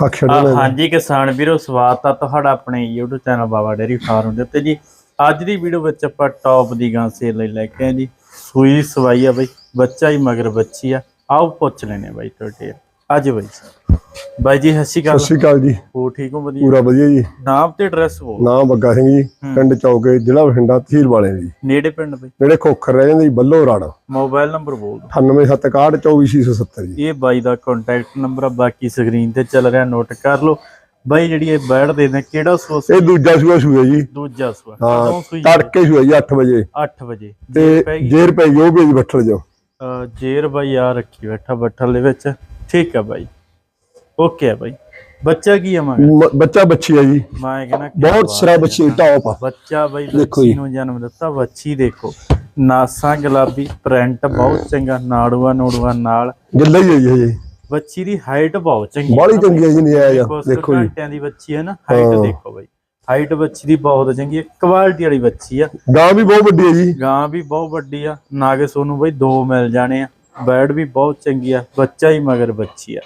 ਕੱਖ ਛੱਡਣਾ। ਹਾਂਜੀ ਕਿਸਾਨ ਵੀਰੋ ਸਵਾਗਤ ਆ ਤੁਹਾਡਾ ਆਪਣੇ YouTube channel Baba dairy farm ਦੇ ਉੱਤੇ ਜੀ ਅੱਜ ਦੀ ਵੀਡੀਓ ਵਿੱਚ ਆਪਾਂ ਟੌਪ ਦੀ ਗਾਂ ਸੇਲ ਲਈ ਲੈ ਕੇ ਆਏ ਜੀ ਸੂਈ ਸਵਾਈ ਆ ਬਈ ਬੱਚਾ ਹੀ ਮਗਰ ਬੱਚੀ ਆ ਆਓ ਪੁੱਛ ਲੈਨੇ ਬਾਈ ਤੁਹਾਡੇ ਅੱਜ ਬਾਈ। ਬਾਈ ਜੀ ਸਤਿ ਸ਼੍ਰੀ ਅਕਾਲ। ਸਤਿ ਸ਼੍ਰੀ ਅਕਾਲ ਜੀ। ਹੋ ਠੀਕ ਹੋ? ਵਧੀਆ। ਪੂਰਾ ਵਧੀਆ ਜੀ। ਨਾਮ ਤੇ ਐਡਰੈਸ ਬੋਲ। ਨਾਮ ਬੱਗਾ ਸਿੰਘ ਜੀ ਪਿੰਡ ਚੌਕੇ ਜ਼ਿਲ੍ਹਾ ਬਠਿੰਡਾ ਤਹਿਸੀਲ ਵਾਲੇ ਜੀ ਨੇੜੇ ਪਿੰਡ ਬਈ। ਜਿਹੜੇ ਖੋਖਰ ਰਹਿ ਜਾਂਦੇ ਜੀ ਬੱਲੋ ਰੜ ਮੋਬਾਈਲ ਨੰਬਰ ਬੋਲ ਦਿਓ। 9871242670 ਜੀ। ਇਹ ਬਾਈ ਦਾ ਕੰਟੈਕਟ ਨੰਬਰ ਆ ਬਾਕੀ ਸਕਰੀਨ ਤੇ ਚੱਲ ਰਿਹਾ ਨੋਟ ਕਰ ਲਓ। ਬਾਈ ਜਿਹੜੀ ਇਹ ਬੈਠ ਦੇ ਨੇ ਕਿਹੜਾ ਸੋਸ ਇਹ ਦੂਜਾ ਸੂਆ ਸੂਆ ਜੀ। ਦੂਜਾ ਸਵਾ ਹਾਂ ਤੜਕੇ ਸੂਆ ਜੀ 8 ਵਜੇ। 8 ਵਜੇ। ਤੇ ਜੇਰ ਪੈ ਗਈ? ਉਹ ਵੀ ਬੱਠਲ ਜੋ ਅਹ ਜੇਰ ਬਾਈ ਆ ਰੱਖੀ ਬੈਠਾ ਬੱਠਲ ਦੇ ਵਿੱਚ। ਠੀਕ ਆ ਬਾਈ। ਓਕੇ ਆ ਬਾਈ। ਬੱਚਾ ਕੀ ਆ ਮਗਰ ਮ- ਬੱਚਾ ਬੱਚੀ ਆ ਜੀ। ਮੈਂ ਕਹਿੰਦਾ ਬਹੁਤ ਬਾਤ ਸਰਾ ਬੱਚੀ ਟੌਪ ਆ। ਬੱਚਾ ਬਾਈ ਦੇਖੋ ਬੱਚੀ ਜੀ। ਨੂੰ ਜਨਮ ਦਿੱਤਾ ਬੱਚੀ ਦੇਖੋ। ਨਾਸਾਂ ਗੁਲਾਬੀ ਪ੍ਰਿੰਟ ਬਹੁਤ ਚੰਗਾ ਨਾੜੂਆ ਨੂੜੂਆ ਨਾਲ। ਗਿੱਲਾ ਹੀ ਹੈ ਜੀ ਬੱਚੀ ਦੀ ਹਾਈਟ ਬਹੁਤ ਚੰਗੀ ਨਾ ਚੰਗੀ ਹੈ ਜੀ ਨਿਆਜ ਦੇਖੋ ਦੇਖੋ ਜੀ। ਘੰਟਿਆਂ ਦੀ ਬੱਚੀ ਹੈ ਨਾ ਹਾਈਟ ਹਾਂ। ਦੇਖੋ ਬਾਈ। ਹਾਈਟ ਬੱਚੀ ਦੀ ਬਹੁਤ ਚੰਗੀ ਹੈ ਕੁਆਲਿਟੀ ਵਾਲੀ ਬੱਚੀ ਆ। ਗਾਂ ਵੀ ਬਹੁਤ ਵੱਡੀ ਹੈ ਜੀ। ਗਾਂ ਵੀ ਬਹੁਤ ਵੱਡੀ ਆ ਨਾਗੇ ਸੋਨੂੰ ਬਈ ਦੋ ਮਿਲ ਜਾਣੇ ਆ। ਬੈਡ ਵੀ ਬਹੁਤ ਚੰਗੀ ਆ ਬੱਚਾ ਹੀ ਮਗਰ ਬੱਚੀ ਆ।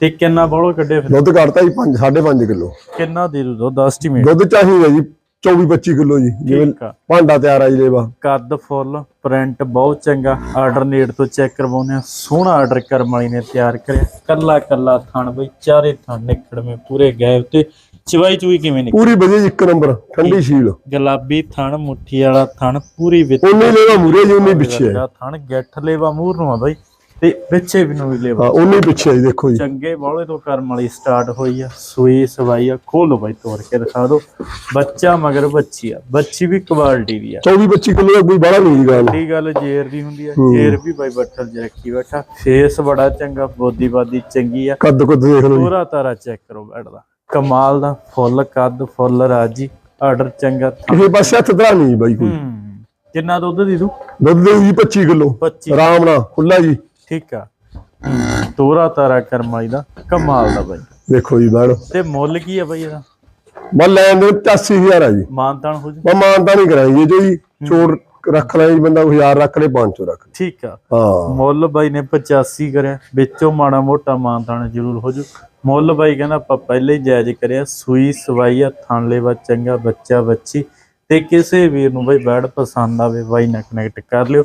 ਤੇ ਕਿੰਨਾ ਬੋਲੋ ਕੱਢੇ ਫਿਰ? ਦੁੱਧ ਕੱਢਤਾ ਜੀ 5 5.5 ਕਿਲੋ। ਕਿੰਨਾ ਦੇ ਦੂ ਦੁੱਧ ਐਸਟੀਮੇਟ ਦੁੱਧ ਚਾਹੀਦਾ ਜੀ 24 25 ਕਿਲੋ ਜੀ ਜਿਵੇਂ ਆ। ਭਾਂਡਾ ਤਿਆਰ ਆ ਜੀ ਲੇਵਾ। ਕੱਦ ਫੁੱਲ ਪ੍ਰਿੰਟ ਬਹੁਤ ਚੰਗਾ। ਆਰਡਰ ਨੇੜ ਤੋਂ ਚੈੱਕ ਕਰਵਾਉਂਦੇ ਆ। ਸੋਹਣਾ ਆਰਡਰ ਕਰਮ ਵਾਲੀ ਨੇ ਤਿਆਰ ਕਰਿਆ। ਕੱਲਾ ਕੱਲਾ ਥਣ ਬਈ ਚਾਰੇ ਥਣ ਨਿਕੜਵੇਂ ਪੂਰੇ ਗਏ ਤੇ ਚਵਾਈ ਚੂਈ ਕਿਵੇਂ ਨਿਕਲੀ? ਪੂਰੀ ਵਧੀਆ ਜੀ, ਇੱਕ ਨੰਬਰ ਠੰਡੀ ਸ਼ੀਲ ਗੁਲਾਬੀ ਥਣ ਮੁੱਠੀ ਵਾਲਾ ਥਣ ਪੂਰੀ ਵਿੱਚ ਉਨੀ ਲੇਵਾ ਮੂਰੇ ਜੀ ਉਨੀ ਪਿੱਛੇ। ਥਣ ਗੱਠ ਲੇਵਾ ਮੂਰ ਨੂੰ ਆ ਬਈ। ਤੇ ਪਿੱਛੇ ਵੀ ਨੂੰ ਵੀ ਲੇਵਾ ਹਾਂ ਉਨੀ ਪਿੱਛੇ ਹੈ ਜੀ ਦੇਖੋ ਜੀ। ਚੰਗੇ ਬੋਲੇ ਤੋਂ ਕਰਮ ਵਾਲੀ ਸਟਾਰਟ ਹੋਈ ਆ ਸੂਈ ਸਵਾਈ ਆ ਖੋਲੋ ਬਾਈ ਤੋੜ ਕੇ ਦਿਖਾ ਦਿਓ। ਬੱਚਾ ਮਗਰ ਬੱਚੀ ਆ ਬੱਚੀ ਵੀ ਕੁਆਲਿਟੀ ਦੀ ਆ। 24 25 ਕਿਲੋ ਦਾ ਕੋਈ ਬੜਾ ਨਹੀਂ ਜੀ ਗੱਲ। ਵੱਡੀ ਗੱਲ ਜੇਰ ਦੀ ਹੁੰਦੀ ਆ ਜੇਰ ਵੀ ਬਾਈ ਬੱਠਲ ਚ ਰੱਖੀ ਬੈਠਾ ਫੇਸ ਬੜਾ ਚੰਗਾ ਬੋਦੀ ਬਾਦੀ ਚੰਗੀ ਆ। ਕੱਦ ਕੁੱਦ ਦੇਖ ਲਓ ਜੀ। ਪੂਰਾ ਤਾਰਾ ਚੈੱਕ ਕਰੋ ਬੈਠ ਦਾ। ਕਮਾਲ ਦਾ ਫੁੱਲ ਕੱਦ ਫੁੱਲ ਰਾਜੀ ਆਰਡਰ ਚੰਗਾ ਕਿਸੇ ਪਾਸੇ ਹੱਥ ਧਰਾ ਨਹੀਂ ਜੀ ਬਾਈ ਕੋਈ। ਕਿੰਨਾ ਦੁੱਧ ਦੀ ਤੂੰ? ਦੁੱਧ ਦੇ ਜੀ 25 ਕਿਲੋ। 25 ਆਰਾਮ ਨਾਲ ਖੁੱਲਾ ਜੀ। ਠੀਕ ਆ। ਤੋਰਾ ਤਾਰਾ ਕਰਮ ਵਾਲੀ ਦਾ ਕਮਾਲ ਦਾ ਬਾਈ। ਦੇਖੋ ਜੀ ਮੈਡਮ ਤੇ ਮੁੱਲ ਕੀ ਆ ਬਾਈ ਇਹਦਾ? ਮੈਂ ਲੈਣ ਦੇ 85000 ਆ ਜੀ। ਮਾਨਤਾਨ ਹੋ ਜੂ ਮੈਂ ਮਾਨਤਾ ਨਹੀਂ ਕਰਾਂਗੀ ਜੋ ਜੀ। ਚੋਰ ਰੱਖ ਲੈ ਜੀ ਬੰਦਾ 1000 ਰੱਖ ਲੈ 500 ਰੱਖ ਲੈ। ਠੀਕ ਆ। ਹਾਂ। ਮੁੱਲ ਬਾਈ ਨੇ 85 ਕਰਿਆ। ਵਿੱਚੋਂ ਮਾੜਾ ਮੋਟਾ ਮਾਨਤਾਨ ਜ਼ਰੂਰ ਹੋ ਜੂ ਮੁੱਲ ਬਾਈ ਕਹਿੰਦਾ ਆਪਾਂ ਪਹਿਲੇ ਹੀ ਜਾਇਜ਼ ਕਰਿਆ। ਸੂਈ ਸਵਾਈ ਆ ਥਣ ਲੈਵਾ ਚੰਗਾ ਬੱਚਾ ਬੱਚੀ। ਤੇ ਕਿਸੇ ਵੀਰ ਨੂੰ ਬਾਈ ਬੈਡ ਪਸੰਦ ਆਵੇ ਬਾਈ ਨਾਲ ਕਨੈਕਟ ਕਰ ਲਿਓ।